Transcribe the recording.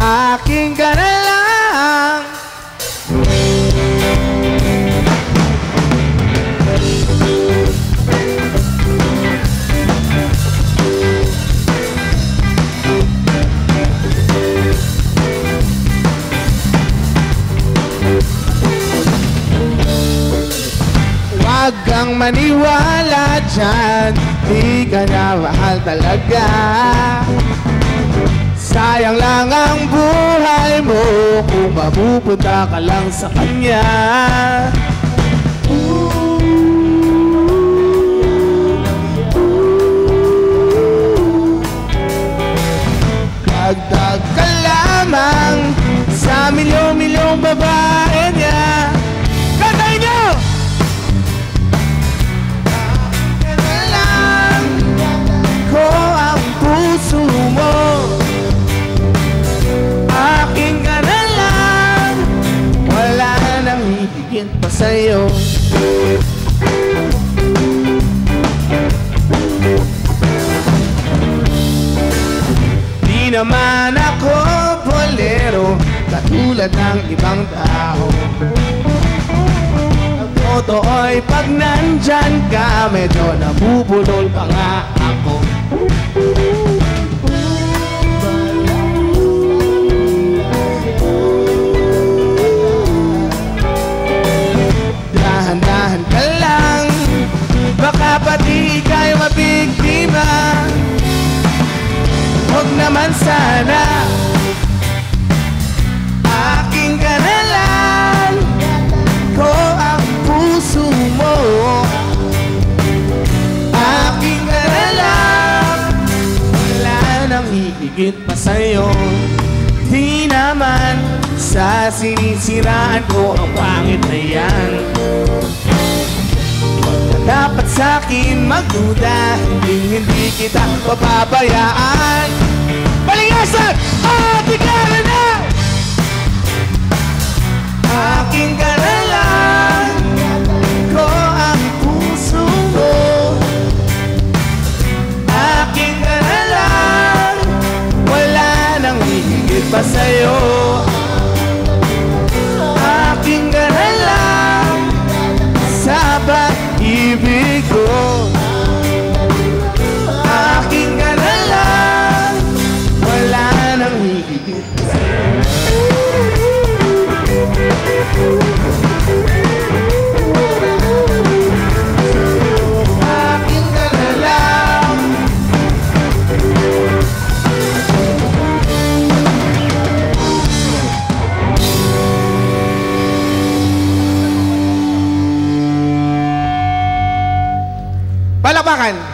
Aking ka na lang Huwag kang maniwala dyan. Di ka na mahal talaga Sayang lang ang buhay mo Kung mapupunta ka lang sa kanya. Dagdag ka lamang Sa milyon-milyong babae niya hihigit pa sa'yo. Di naman ako bolero Katulad ng ibang tao. Ang totoo'y pag nandyan ka Medyo nabubulol pa nga ako Aking ka na lang Ko ang puso mo. Aking ka na lang Wala nang hihigit pa sa'yo. Di naman sa sinisiraan ko ang pangit na yan. Dapat sa'kin magduda Hindi hindi kita papabayaan Palingasan! Ate ka na bakan